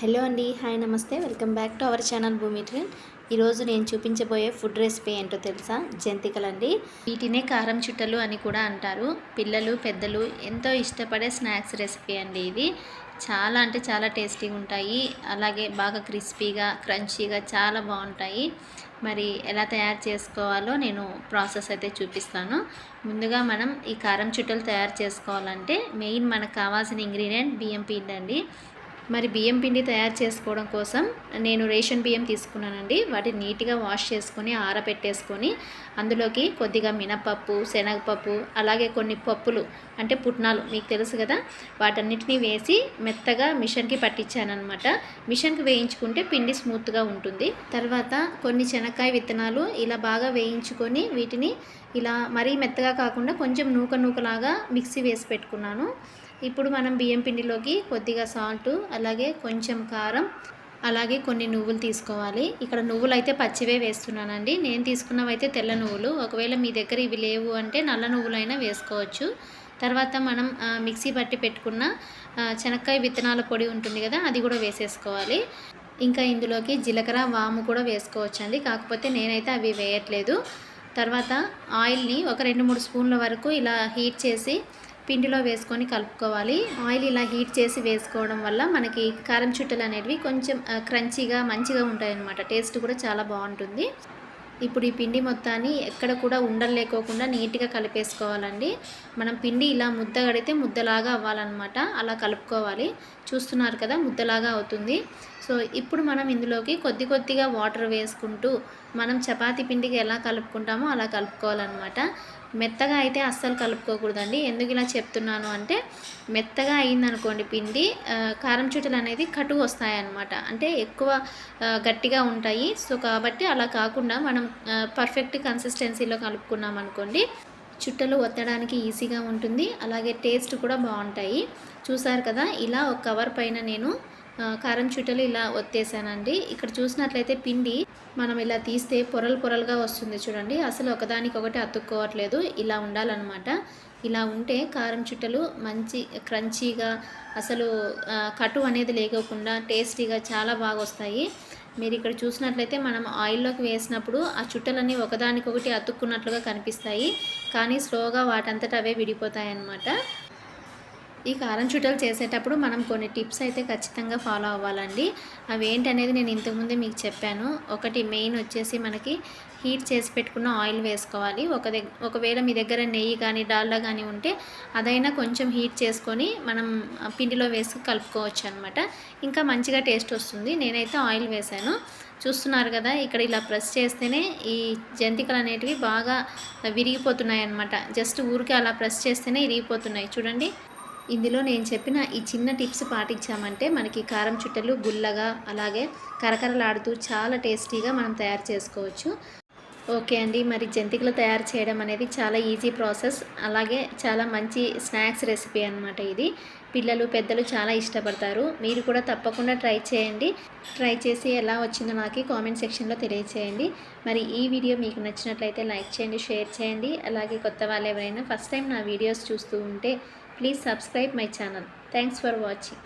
Hello అండి hi నమస్తే. Welcome back to our channel Bhoomi trend ఈరోజు నేను చూపించబోయే ఫుడ్ రెసిపీ ఏంటో తెలుసా? జంతికలండి. వీటినే కారం చుట్టలు అని కూడా అంటారు. పిల్లలు పెద్దలు ఎంతో ఇష్టపడే స్నాక్స్ రెసిపీ అండి ఇది. చాలా అంటే చాలా టేస్టీగా ఉంటాయి. అలాగే బాగా క్రిస్పీగా క్రంచీగా చాలా బాగుంటాయి. మరి ఎలా తయారు చేసుకోవాలో నేను ప్రాసెస్ అయితే చూపిస్తాను. ముందుగా మనం ఈ కారం చుట్టలు తయారు చేసుకోవాలంటే మెయిన్ మనకు కావాల్సిన ఇంగ్రీడియంట్ బియ్యం పిండి అండి. మరి బియ్యం పిండి తయారు చేసుకోవడం కోసం నేను రేషన్ బియ్యం తీసుకున్నానండి. వాటిని నీట్గా వాష్ చేసుకొని ఆరబెట్టేసుకొని అందులోకి కొద్దిగా మినపప్పు శనగపప్పు అలాగే కొన్ని పప్పులు అంటే పుట్నాలు మీకు తెలుసు కదా వాటన్నిటిని వేసి మెత్తగా మిషన్కి పట్టించానమాట మిషన్కి వేయించుకుంటే పిండి స్మూత్గా ఉంటుంది. తర్వాత కొన్ని శనక్కాయ విత్తనాలు ఇలా బాగా వేయించుకొని వీటిని ఇలా మరీ మెత్తగా కాకుండా కొంచెం నూక నూకలాగా మిక్సీ వేసి పెట్టుకున్నాను. ఇప్పుడు మనం బియ్యం పిండిలోకి కొద్దిగా సాల్ట్ అలాగే కొంచెం కారం అలాగే కొన్ని నువ్వులు తీసుకోవాలి. ఇక్కడ నువ్వులు అయితే పచ్చివే వేస్తున్నానండి. నేను తీసుకున్నవైతే తెల్ల నువ్వులు. ఒకవేళ మీ దగ్గర ఇవి లేవు అంటే నల్ల నువ్వులైనా వేసుకోవచ్చు. తర్వాత మనం మిక్సీ పట్టి పెట్టుకున్న శనక్కాయ విత్తనాల పొడి ఉంటుంది కదా అది కూడా వేసేసుకోవాలి. ఇంకా ఇందులోకి జీలకర్ర వాము కూడా వేసుకోవచ్చు అండి కాకపోతే నేనైతే అవి వేయట్లేదు. తర్వాత ఆయిల్ని ఒక రెండు మూడు స్పూన్ల వరకు ఇలా హీట్ చేసి పిండిలో వేసుకొని కలుపుకోవాలి. ఆయిల్ ఇలా హీట్ చేసి వేసుకోవడం వల్ల మనకి కారం చుట్టలు అనేటివి కొంచెం క్రంచీగా మంచిగా ఉంటాయన్నమాట. టేస్ట్ కూడా చాలా బాగుంటుంది. ఇప్పుడు ఈ పిండి మొత్తాన్ని ఎక్కడ కూడా ఉండలేకోకుండా నీట్గా కలిపేసుకోవాలండి. మనం పిండి ఇలా ముద్ద కడితే ముద్దలాగా అవ్వాలన్నమాట. అలా కలుపుకోవాలి. చూస్తున్నారు కదా ముద్దలాగా అవుతుంది. సో ఇప్పుడు మనం ఇందులోకి కొద్ది కొద్దిగా వాటర్ వేసుకుంటూ మనం చపాతీ పిండికి ఎలా కలుపుకుంటామో అలా కలుపుకోవాలన్నమాట. మెత్తగా అయితే అస్సలు కలుపుకోకూడదండి. ఎందుకు ఇలా చెప్తున్నాను అంటే మెత్తగా అయిందనుకోండి పిండి కారం చుట్టలు అనేది కటు వస్తాయన్నమాట. అంటే ఎక్కువ గట్టిగా ఉంటాయి. సో కాబట్టి అలా కాకుండా మనం పర్ఫెక్ట్ కన్సిస్టెన్సీలో కలుపుకున్నాం అనుకోండి చుట్టలు ఒత్తడానికి ఈజీగా ఉంటుంది. అలాగే టేస్ట్ కూడా బాగుంటాయి. చూసారు కదా ఇలా ఒక కవర్ పైన నేను కారం చుట్టలు ఇలా ఒత్తేసానండి. ఇక్కడ చూసినట్లయితే పిండి మనం ఇలా తీస్తే పొరలు పొరలుగా వస్తుంది చూడండి. అసలు ఒకదానికొకటి అతుక్కోవట్లేదు. ఇలా ఉండాలన్నమాట. ఇలా ఉంటే కారం చుట్టలు మంచి క్రంచీగా అసలు కటు అనేది లేకోకుండా టేస్టీగా చాలా బాగా వస్తాయి. మీరు ఇక్కడ చూసినట్లయితే మనం ఆయిల్లోకి వేసినప్పుడు ఆ చుట్టలన్నీ ఒకదానికొకటి అతుక్కున్నట్లుగా కనిపిస్తాయి. కానీ స్లోగా వాటంతట అవే విడిపోతాయి అన్నమాట ఈ కారం చుట్టలు చేసేటప్పుడు మనం కొన్ని టిప్స్ అయితే ఖచ్చితంగా ఫాలో అవ్వాలండి. అవి ఏంటనేది నేను ఇంతకుముందే మీకు చెప్పాను. ఒకటి మెయిన్ వచ్చేసి మనకి హీట్ చేసి పెట్టుకున్న ఆయిల్ వేసుకోవాలి. ఒక ఒకవేళ మీ దగ్గర నెయ్యి కానీ డాల్డా కానీ ఉంటే అదైనా కొంచెం హీట్ చేసుకొని మనం పిండిలో వేసి కలుపుకోవచ్చు అనమాట ఇంకా మంచిగా టేస్ట్ వస్తుంది. నేనైతే ఆయిల్ వేసాను. చూస్తున్నారు కదా ఇక్కడ ఇలా ప్రెస్ చేస్తేనే ఈ జంతికలు అనేటివి బాగా విరిగిపోతున్నాయి అనమాట జస్ట్ ఊరికే అలా ప్రెస్ చేస్తేనే విరిగిపోతున్నాయి. చూడండి. ఇందులో నేను చెప్పిన ఈ చిన్న టిప్స్ పాటించామంటే మనకి కారం చుట్టలు గుల్లగా అలాగే కరకరలాడుతూ చాలా టేస్టీగా మనం తయారు చేసుకోవచ్చు. ఓకే అండి. మరి జంతికలు తయారు చేయడం అనేది చాలా ఈజీ ప్రాసెస్. అలాగే చాలా మంచి స్నాక్స్ రెసిపీ అనమాట ఇది. పిల్లలు పెద్దలు చాలా ఇష్టపడతారు. మీరు కూడా తప్పకుండా ట్రై చేయండి. ట్రై చేసి ఎలా వచ్చిందో నాకు కామెంట్ సెక్షన్లో తెలియచేయండి. మరి ఈ వీడియో మీకు నచ్చినట్లయితే లైక్ చేయండి షేర్ చేయండి. అలాగే కొత్త వాళ్ళు ఎవరైనా ఫస్ట్ టైం నా వీడియోస్ చూస్తూ ఉంటే please subscribe my channel. Thanks for watching.